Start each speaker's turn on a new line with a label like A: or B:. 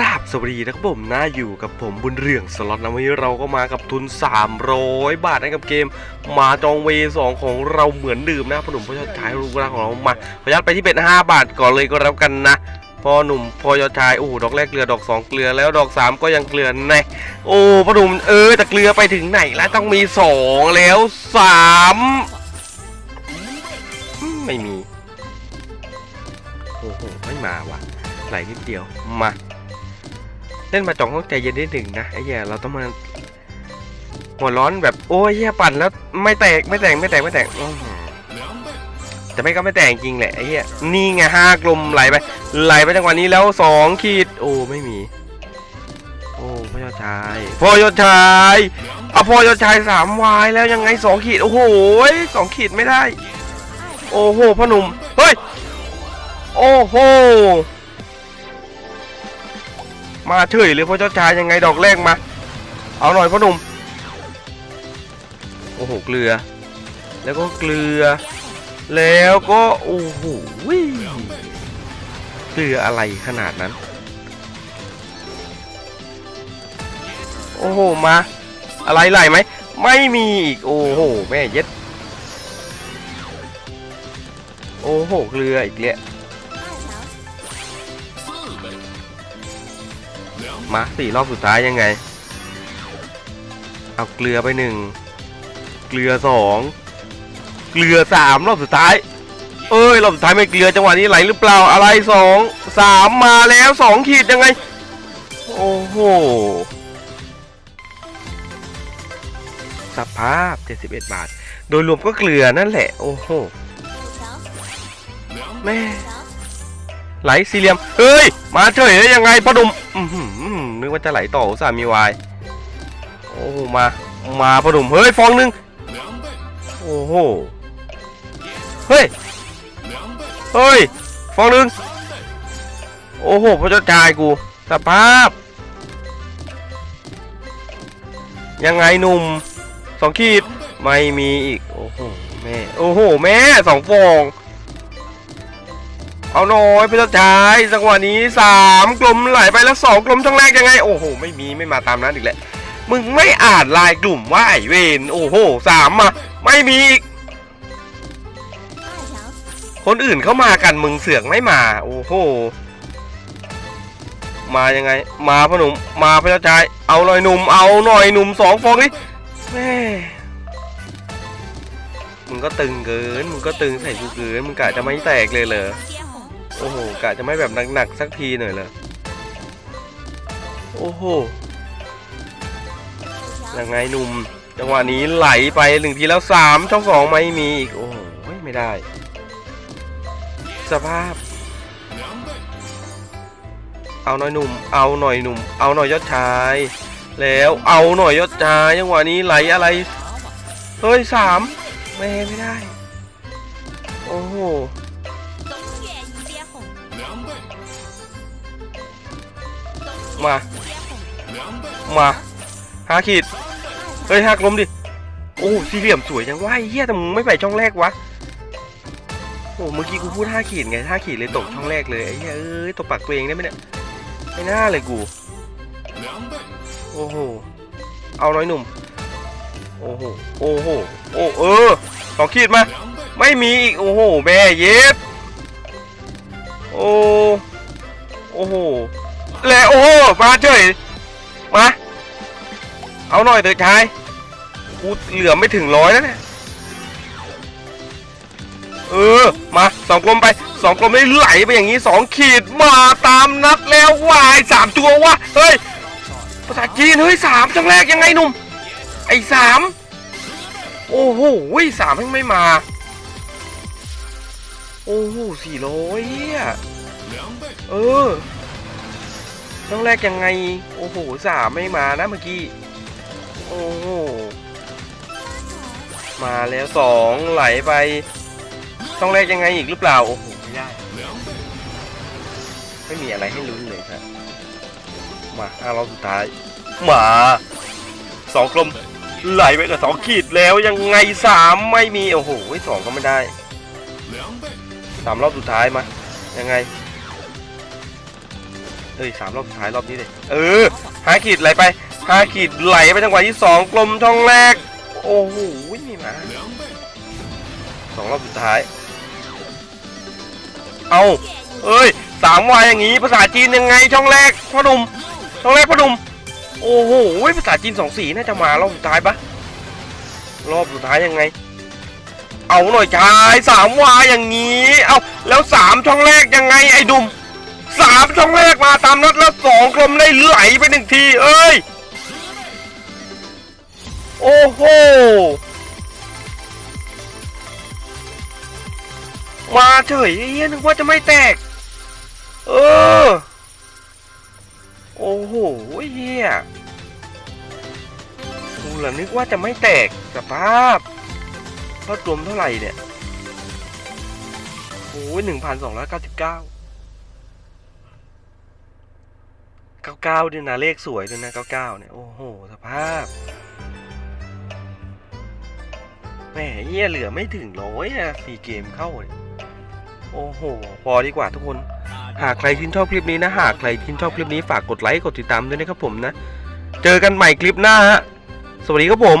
A: ราบสวัสดีนะครับผมนะอยู่กับผมบุญเรืองสล็อตนะวันนี้เราก็มากับทุน 300 บาทนะครับเกม มาจองเวสองของเราเหมือนเดิมนะพ่อหนุ่มพ่อยอดชายรูปร่างของเรามาขอยัดไปที่เป็น5บาทก่อนเลยก็แล้วกันนะพอหนุ่มพอยอดชายโอ้โหดอกแรกเกลือดอกสองเกลือแล้วดอกสามก็ยังเกลือแน่โอ้พ่อหนุ่มเออแต่เกลือไปถึงไหนแล้วต้องมีสองแล้วสามไม่มีโอ้โหไม่มาว่ะไหลนิดเดียวมา เล่นมาจ่องต้องใจเย็นนิดหนึ่งนะไอ้เหี้ยเราต้องมาหัวร้อนแบบโอ้ยเหี้ยปั่นแล้วไม่แตกไม่แตกไม่แตกไม่แตกแต่ไม่ก็ไม่แตกจริงแหละไอ้เหี้ยนี่ไงห้ากลมไหลไปไหลไปจังหวะนี้แล้วสองขีดโอ้ไม่มี โอ้พ่อยอดชายพ่อยอดชายเอาพ่อยอดชายสามวายแล้วยังไงสองขีดโอ้โหสองขีดไม่ได้ โอ้โหพ่อหนุ่มเฮ้ยโอ้โห มาเฉยเลยพ่อเจ้าชายยังไงดอกแรกมา เอาหน่อยพ่อหนุ่ม โอ้โหเกลือ แล้วก็เกลือ แล้วก็โอ้โหเกลืออะไรขนาดนั้น โอ้โหมา อะไรไหลไหมไม่มีอีกโอ้โหแม่เย็ด โอ้โหเกลืออีกแล้ว มาสี่รอบสุดท้ายยังไง เอาเกลือไปหนึ่งเกลือสองเกลือสามรอบสุดท้าย เอ้ยรอบสุดท้ายไม่เกลือจังหวะนี้ไหลหรือเปล่าอะไรสองสามมาแล้วสองขีดยังไง โอ้โหสภาพ 71 บาท โดยรวมก็เกลือนั่นแหละ โอ้โห แม่ไหลสี่เหลี่ยม เฮ้ย มาเฉยได้ยังไงพอดุมอือหือ นึกว่าจะไหลต่ออุตส่าห์มีวายโอ้โหมามาพอดุมเฮ้ยฟองหนึ่งโอ้โหเฮ้ยเฮ้ยฟองหนึ่งโอ้โหพระเจ้าชายกูสภาพ ยังไงหนุ่มสองขีดไม่มีอีก โอ้โห แม่ โอ้โห แม่สองฟอง เอาหน่อยพี่เจ้าชายจังหวะนี้สามกลมไหลไปแล้วสองกลมช่องแรกยังไง โอ้โห ไม่มีไม่มาตามนั้นอีกแหละมึงไม่อ่านลายกลุ่มว่าไอเวนโอ้โหสามมาไม่มีอีกคนอื่นเข้ามากันมึงเสือกไม่มา โอ้โห มายังไง มาพ่อหนุ่มมาพี่เจ้าชาย เอาหน่อยหนุ่มเอาหน่อยหนุ่มสองฟองนี่แม่มึงก็ตึงเกิน มึงก็ตึงใส่กูเกิน มึงกะจะไม่แตกเลยเหรอ โอ้โหกะจะไม่แบบหนักๆสักทีหน่อยเลยโอ้โหยังไงหนุ่ม จังหวะนี้ไหลไปหนึ่งทีแล้วสามช่องสองไม่มีอีก โอ้โหไม่ได้ สภาพ เอาหน่อยหนุ่ม เอาหน่อยหนุ่ม เอาหน่อยยอดชาย แล้วเอาหน่อยยอดชายจังหวะนี้ไหลอะไร เฮ้ยสามไม่ไม่ได้ โอ้โห มา มาหาขีด เฮ้ยหักลมดิ โอ้สี่เหลี่ยมสวยจังว่าเฮียแต่มึงไม่ไปช่องแรกวะ โอ้เมื่อกี้กูพูดห้าขีดไงห้าขีดเลยตกช่องแรกเลยไอ้เฮียเอ้ยตกปากตัวเองได้ไหมเนี่ยไม่น่าเลยกู โอ้โห เอาน้อยหนุ่ม โอ้โห โอ้โห โอ้เออสองขีดมา ไม่มีอีก โอ้โหแม่เย็บ โอ้ โอ้โหแล้วโอ้โหมาเฉยมาเอาหน่อยเถอะชายกูเหลือไม่ถึงร้อยแล้วเนี่ยเออมาสองกลมไปสองกลมไม่ไหลไปอย่างนี้สองขีดมาตามนัดแล้ววายสามตัววะเฮ้ยภาษาจีนเฮ้ยสามจังแรกยังไงหนุ่มไอ้สามโอ้โหสามยังไม่มา โอ้โหสี่ร้อย เออช่องแรกยังไง โอ้โหสามไม่มานะเมื่อกี้ โอ้โห มาแล้วสองไหลไปช่องแรกยังไงอีกหรือเปล่า โอ้โห ไม่ได้ ไม่มีอะไรให้ลุ้นเลยครับ มาห้ารอบสุดท้าย มาสองกลมไหลไปกับสองขีดแล้วยังไงสามไม่มี โอ้โหสองก็ไม่ได้สามรอบสุดท้ายมา ยังไง เอ้ยสามรอบสุดท้ายรอบนี้เลยเออห้าขีดไหลไปห้าขีดไหลไปจังหวะที่สองกลมช่องแรก โอ้โหนี่มาสองรอบสุดท้าย เอาเอ้ยสามวายอย่างงี้ภาษาจีนยังไงช่องแรกพ่อหนุ่มช่องแรกพ่อหนุ่มโอ้โหภาษาจีนสองสีน่าจะมารอบสุดท้ายปะรอบสุดท้ายยังไง เอาหน่อยชายสามวายอย่างงี้ เอาแล้วสามช่องแรกยังไงไอ้ดุม สามช่องแรกมาตามนัดแล้วสองกลมได้ไหลไปหนึ่งทีเอ้ย โอ้โห มาเฉยเหี้ยนึกว่าจะไม่แตก เออ โอ้โหเฮียกูละนึกว่าจะไม่แตกสภาพยอดรวมเท่าไหร่เนี่ยโอ้ยหนึ่งพันสองร้อยเก้าสิบเก้า เก้าเก้าด้วยนะเลขสวยด้วยนะเก้าเก้าเนี่ยโอ้โหสภาพแหมเฮียเหลือไม่ถึงร้อยอะสี่เกมเข้าเนี่ยโอ้โห พอดีกว่าทุกคน หากใครชื่นชอบคลิปนี้นะ หากใครชื่นชอบคลิปนี้ฝากกดไลค์กดติดตามด้วยนะครับผมนะ เจอกันใหม่คลิปหน้าฮะ สวัสดีครับผม